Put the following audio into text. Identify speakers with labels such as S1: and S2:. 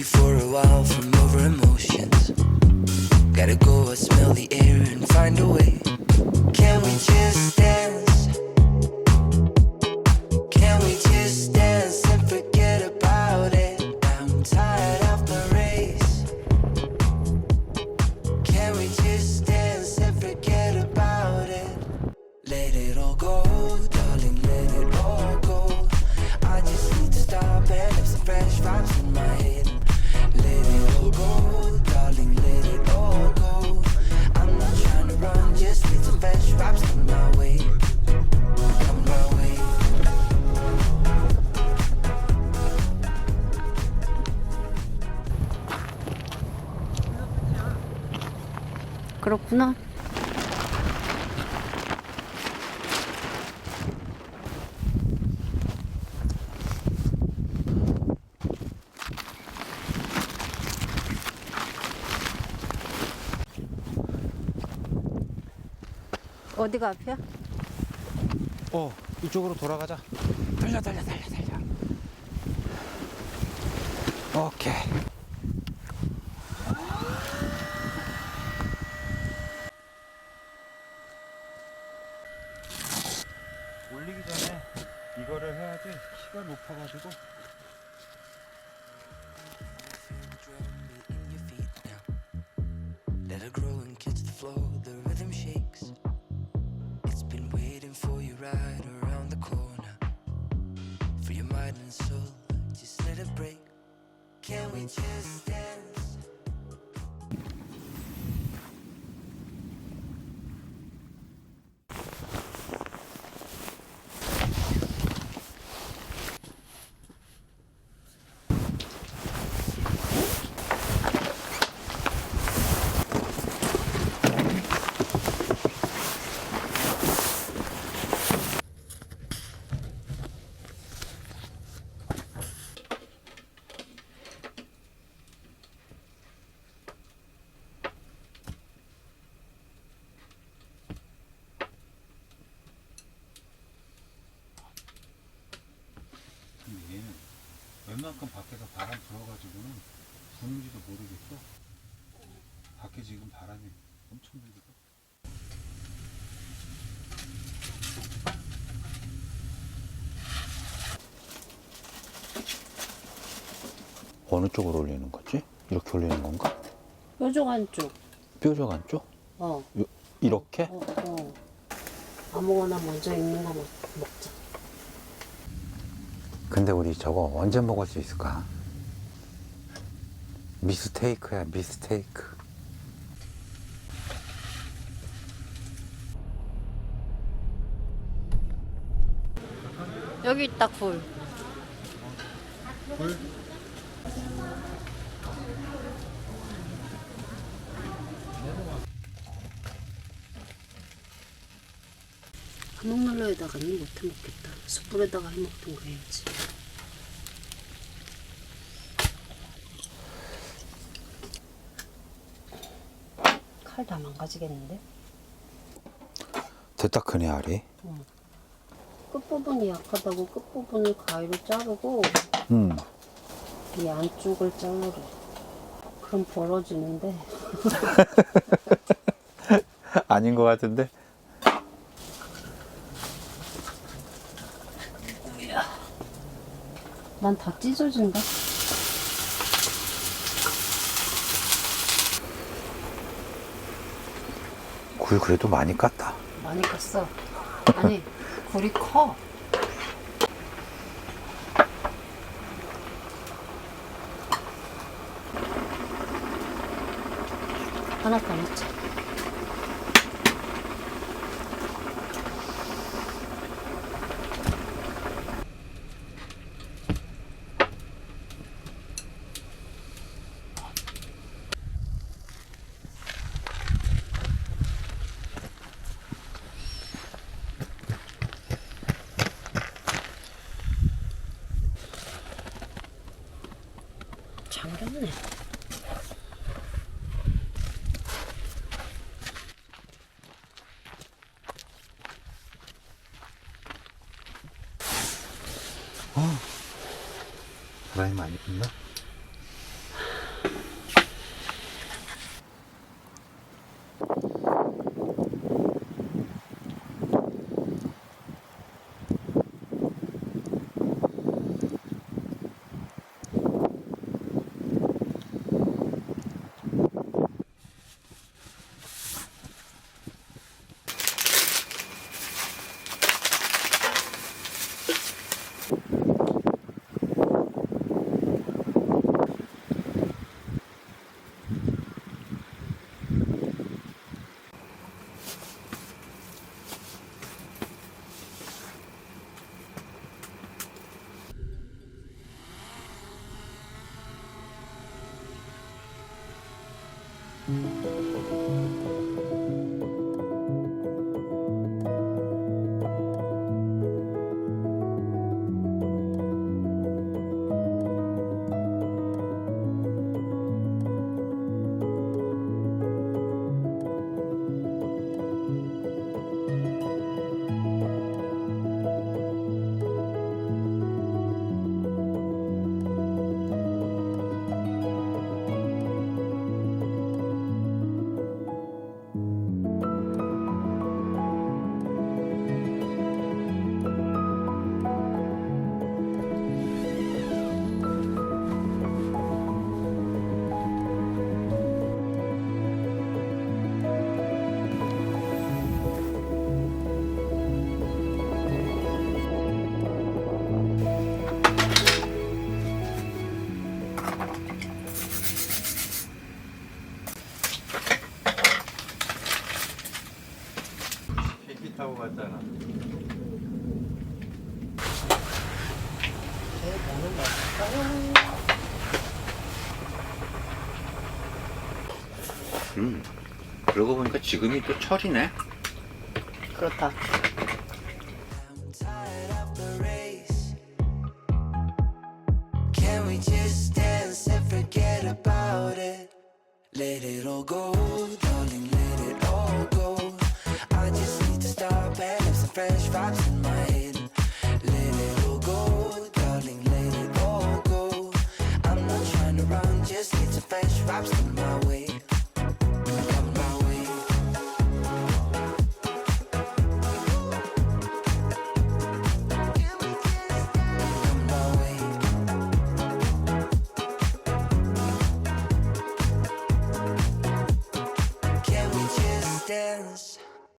S1: you for a while from over emotions. Gotta go, I smell the air and find a way. Can we just
S2: 그렇구나. 어디가 앞이야?
S3: 어 이쪽으로 돌아가자 달려 달려 달려 달려 오케이
S1: Let her grow and catch the flow, the rhythm shakes. It's been waiting for you right around the corner. For your mind and soul, just let it break. Can we just
S3: 웬만큼 밖에서 바람 불어가지고는 부는지도 모르겠어 밖에 지금 바람이 엄청 불거든 어느 쪽으로 올리는 거지? 이렇게 올리는 건가?
S2: 뾰족 한쪽.
S3: 뾰족 안쪽?
S2: 어,
S3: 요- 이렇게?
S2: 어, 어. 아무거나 먼저 있는 거 먹, 먹자.
S3: 근데 우리 저거 언제 먹을 수 있을까? 미스테이크야 미스테이크
S2: 여기 있다, 굴.
S3: 굴?
S2: 한옥난로에다가는 못 해 먹겠다. 숯불에다가 해먹던 거 해야지. 칼 다 망가지겠는데?
S3: 됐다 크네 알이
S2: 끝부분이 약하다고 끝부분을 가위로 자르고
S3: 음.
S2: 이 안쪽을 자르래. 그럼 벌어지는데
S3: 아닌 것 같은데
S2: 난 다 찢어진다.
S3: 굴 그래도 많이 깠다
S2: 많이 컸어. 아니, 굴이 커. 하나 더 넣자. 잠겼네.
S3: 바람이 많이 분다
S2: 타고 갔잖아.
S3: 음, 그러고 보니까 지금이 또 철이네.
S4: 그렇다.
S1: fresh vibes